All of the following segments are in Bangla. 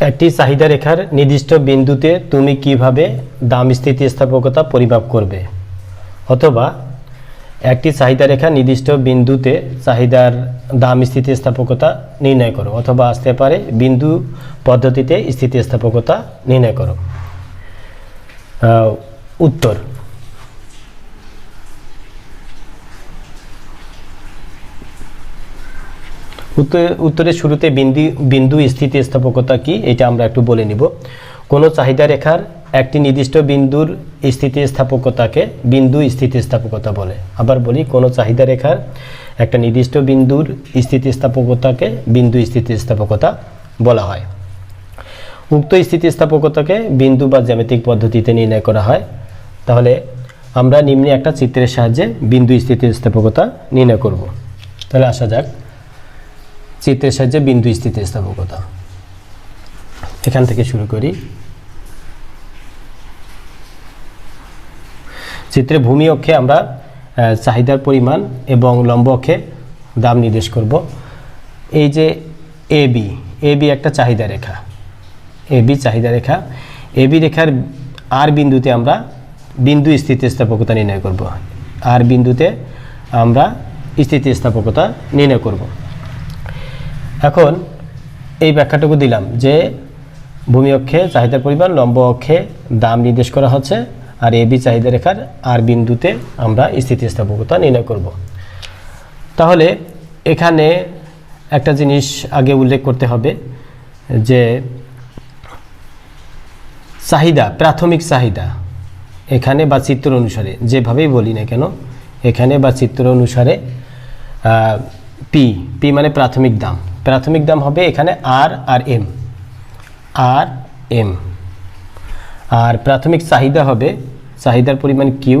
একটি চাহিদা রেখার নির্দিষ্ট বিন্দুতে তুমি কীভাবে দাম স্থিতিস্থাপকতা পরিমাপ করবে? অথবা একটি চাহিদা রেখা নির্দিষ্ট বিন্দুতে চাহিদার দাম স্থিতিস্থাপকতা নির্ণয় করো, অথবা আসতে পারে বিন্দু পদ্ধতিতে স্থিতিস্থাপকতা নির্ণয় করো। উত্তর। উত্তরের শুরুতে বিন্দু বিন্দু স্থিতিস্থাপকতা কি? এটা আমরা একটু বলে নিব। কোনো চাহিদা রেখার একটি নির্দিষ্ট বিন্দুর স্থিতিস্থাপকতাকে বিন্দু স্থিতিস্থাপকতা বলে। আবার বলি, কোনো চাহিদা রেখার একটা নির্দিষ্ট বিন্দুর স্থিতিস্থাপকতাকে বিন্দু স্থিতিস্থাপকতা বলা হয়। উক্ত স্থিতিস্থাপকতাকে বিন্দু বা জ্যামিতিক পদ্ধতিতে নির্ণয় করা হয়। তাহলে আমরা নিম্নে একটা চিত্রের সাহায্যে বিন্দু স্থিতিস্থাপকতা নির্ণয় করব। তাহলে আসা যাক। চিত্রের সাহায্যে বিন্দু স্থিতিস্থাপকতা এখান থেকে শুরু করি। চিত্রে ভূমি অক্ষে আমরা চাহিদার পরিমাণ এবং লম্ব অক্ষে দাম নির্দেশ করব। এই যে এ বি এ বি একটা চাহিদা রেখা। এ বি চাহিদা রেখা। এ বি রেখার আর বিন্দুতে আমরা বিন্দু স্থিতিস্থাপকতা নির্ণয় করব। আর বিন্দুতে আমরা স্থিতিস্থাপকতা নির্ণয় করব। এখন এই ব্যাখ্যাটুকু দিলাম যে ভূমি অক্ষে চাহিদার পরিমাণ, লম্ব অক্ষে দাম নির্দেশ করা হচ্ছে, আর এ, বি চাহিদা রেখার আর বিন্দুতে আমরা স্থিতিস্থাপকতা নির্ণয় করব। তাহলে এখানে একটা জিনিস আগে উল্লেখ করতে হবে যে চাহিদা, প্রাথমিক চাহিদা এখানে বা চিত্র অনুসারে, যেভাবেই বলি না কেন, এখানে বা চিত্র অনুসারে পি পি মানে প্রাথমিক দাম। প্রাথমিক দাম হবে এখানে আর আর এম আর এম আর প্রাথমিক চাহিদা হবে, চাহিদার পরিমাণ কিউ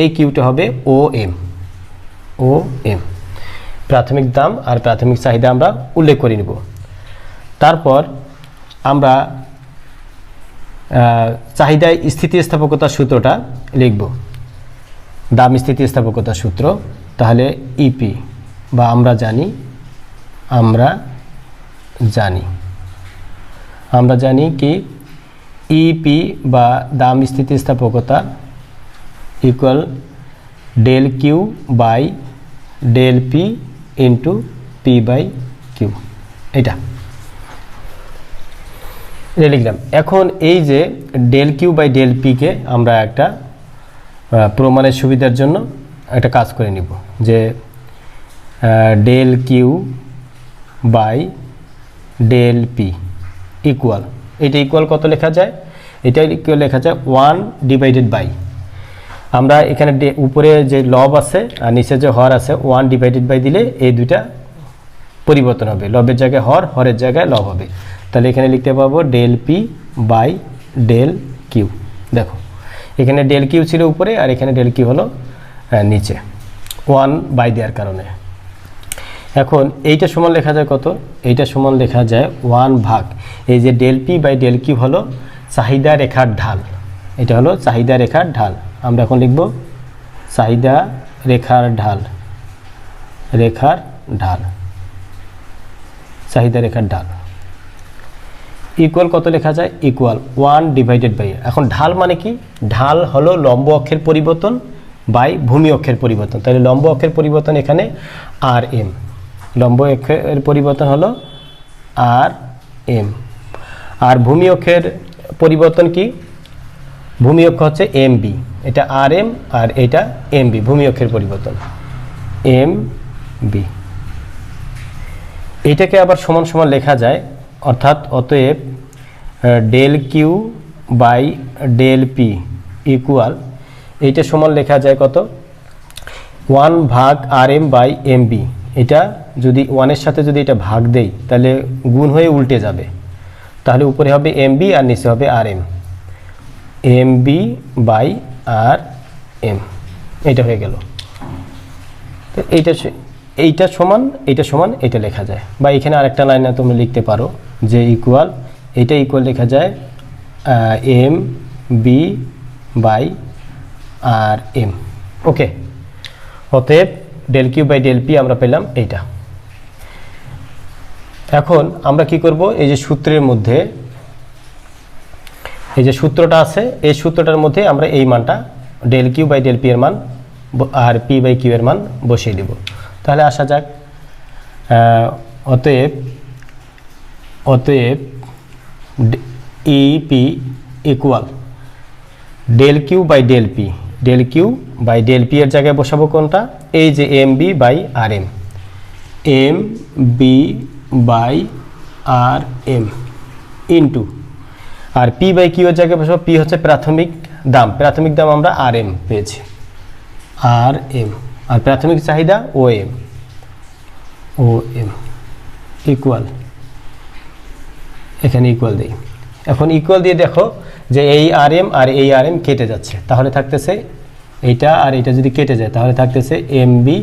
এই কিউটা হবে ও এম ও এম প্রাথমিক দাম আর প্রাথমিক চাহিদা আমরা উল্লেখ করে নেব। তারপর আমরা চাহিদায় স্থিতিস্থাপকতার সূত্রটা লিখব। দাম স্থিতিস্থাপকতার সূত্র, তাহলে ইপি বা আমরা জানি আমরা জানি। আমরা জানি কি ইপি বা দাম স্থিতিস্থাপকতা equal del Q by del P into P by Q এটা। এটা লিখলাম। এখন এই যে ডেল কিউ বাই ডেল পিকে আমরা একটা প্রমাণের সুবিধার জন্য একটা কাজ করে নিব যে del Q by del P equal এটা ইকুয়াল কত লেখা যায়? এটা ইকুয়াল লেখা যায় ওয়ান ডিভাইডেড বাই আমরা এখানে উপরে যে লব আছে আর নিচে যে হর আছে ওয়ান ডিভাইডেড বাই দিলে এই দুইটা পরিবর্তন হবে। লবের জায়গায় হর, হরের জায়গায় লব হবে। তাহলে এখানে লিখতে পারব del P by del Q. দেখো, এখানে ডেল কিউ ছিল উপরে আর এখানে ডেল কিউ হলো নিচে। ওয়ান বাই দেওয়ার কারণে। এখন এইটা সমান লেখা যায় কত? এইটা সমান লেখা যায় ওয়ান ভাগ। এই যে del P by del Q হলো চাহিদা রেখার ঢাল। এটা হলো চাহিদা রেখার ঢাল। আমরা এখন লিখব চাহিদা রেখার ঢাল। রেখার ঢাল। চাহিদা রেখার ঢাল। ইকুয়াল কত লেখা যায়? ইকুয়াল ওয়ান ডিভাইডেড বাই এখন ঢাল মানে কি? ঢাল হলো লম্ব অক্ষের পরিবর্তন বাই ভূমি অক্ষের পরিবর্তন। তাহলে লম্ব অক্ষের পরিবর্তন এখানে আর এম লম্ব অক্ষের পরিবর্তন হলো আর এম। আর ভূমি অক্ষের পরিবর্তন কি? ভূমি অক্ষ হচ্ছে এম বি এটা আর এম আর এটা এম বি ভূমি অক্ষের পরিবর্তন। এম বি এটাকে আবার সমান সমান লেখা যায়, অর্থাৎ অতএব del Q by del P equal, এইটা সমান লেখা যায় কত? ওয়ান ভাগ R M by M B এটা যদি ওয়ানের সাথে যদি এটা ভাগ দেই, তাহলে গুণ হয়ে উল্টে যাবে। তাহলে উপরে হবে এম বি আর নিচে হবে R M M B by R M এটা হয়ে গেল। তো এইটা এইটা সমান এইটা সমান, এটা লেখা যায়। বা এখানে আরেকটা লাইনে তুমি লিখতে পারো, যে ইকুয়াল এটা ইকুয়াল লেখা যায় M B by R M okay অতএব del Q by del P আমরা পেলাম এইটা। এখন আমরা কি করব? এই যে সূত্রের মধ্যে, এই যে সূত্রটা আছে, এই সূত্রটার মধ্যে আমরা এই মানটা del Q by del P এর মান আর পি বাই কিউ এর মান বসিয়ে দিব। তাহলে আসা যাক অতএব অতএব E P equal del Q by del P del Q by del P এর জায়গায় বসাবো কোনটা? এই যে M B by R M M B by R M into R P by Q এর জায়গায় বসাবো পি হচ্ছে প্রাথমিক দাম। প্রাথমিক দাম আমরা আর এম পেয়েছি। আর এম, আর প্রাথমিক চাহিদা O M. O M equal এখানে ইকুয়াল দিই। এখন ইকুয়াল দিয়ে দেখো যে এই আর এম আর এই আর এম কেটে যাচ্ছে। তাহলে থাকতেছে এইটা আর এটা যদি কেটে যায়, তাহলে থাকতেছে M B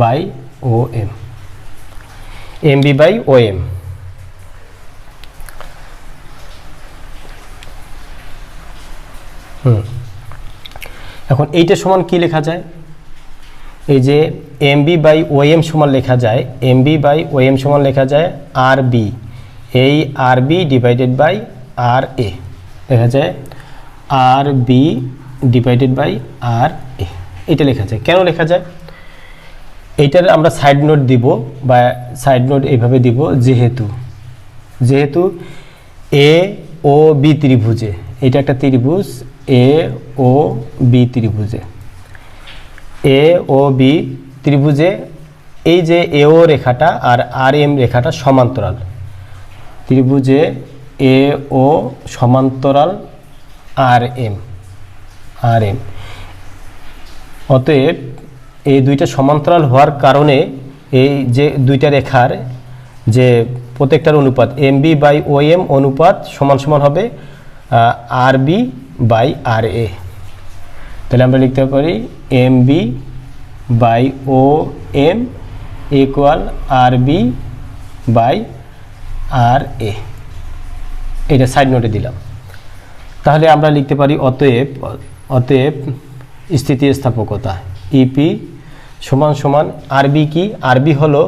by O M. M B by O M এখন এইটা সমান কি লেখা যায়? এই যে M B by O M সমান লেখা যায় M B by O M সমান লেখা যায় আর বি এই R B divided by R A লেখা যায় R B divided by R A এটা লেখা যায়। কেন লেখা যায়? এইটার আমরা সাইড নোট দিব বা সাইড নোট এইভাবে দিব যেহেতু। যেহেতু এ ও বি ত্রিভুজে। এটা একটা ত্রিভুজ। এ ও বি ত্রিভুজে। এ ও বি ত্রিভুজে এই যে এ ও রেখাটা আর আর এম রেখাটা সমান্তরাল। ত্রিভুজে এ ও সমান্তরাল আর এম আর এম অতএব এই দুইটা সমান্তরাল হওয়ার কারণে এই যে দুইটা রেখার যে প্রত্যেকটার অনুপাত M B by O M অনুপাত সমান সমান হবে আর বি বাই আর এ তাহলে আমরা লিখতে পারি M B by O M equal R B by R A এটা সাইড নোটে দিলাম। তাহলে আমরা লিখতে পারি অতএব অতএব স্থিতিস্থাপকতা ইপি সমান সমান আরবি কি? আরবি হলো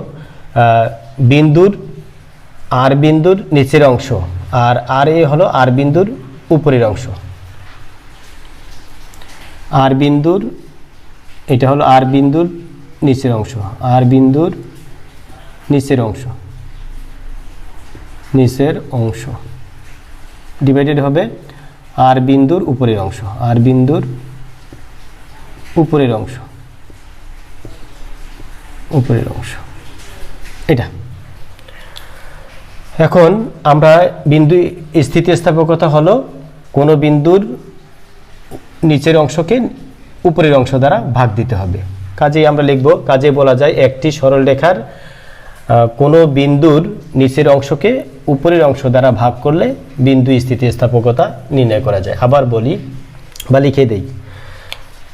বিন্দুর, আর বিন্দুর নিচের অংশ, আর আর এ হলো আর বিন্দুর উপরের অংশ। আর বিন্দুর, এটা হলো আর বিন্দুর নিচের অংশ, আর বিন্দুর নিচের অংশ। নিচের অংশ। ডিভাইডেড হবে আর বিন্দুর উপরের অংশ, আর বিন্দুর উপরের অংশ। উপরের অংশ। এটা। এখন আমরা বিন্দু স্থিতিস্থাপকতা হলো কোনো বিন্দুর নিচের অংশকে উপরের অংশ দ্বারা ভাগ দিতে হবে। কাজেই আমরা লিখব কাজে বলা যায় একটি সরল রেখার কোনো বিন্দুর নিচের অংশকে উপরের অংশ দ্বারা ভাগ করলে বিন্দু স্থিতিস্থাপকতা নির্ণয় করা যায়। আবার বলি বা লিখে দেই।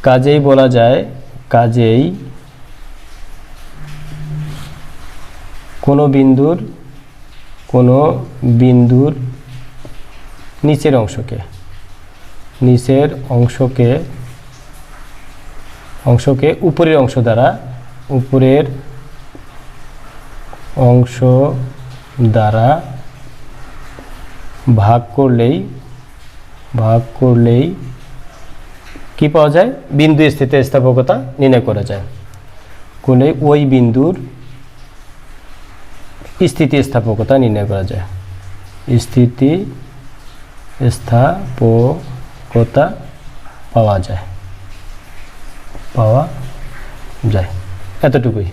কাজেই বলা যায়, কাজেই কোনো বিন্দুর কোনো বিন্দুর নিচের অংশকে। নিচের অংশকে অংশকে উপরের অংশ দ্বারা, উপরের অংশ দ্বারা ভাগ করলেই ভাগ করলেই কি পাওয়া যায়? বিন্দু স্থিতিস্থাপকতা নির্ণয় করা যায়। করলে ওই বিন্দুর স্থিতিস্থাপকতা নির্ণয় করা যায়। স্থিতি স্থাপকতা পাওয়া যায়। পাওয়া যায়। এতটুকুই।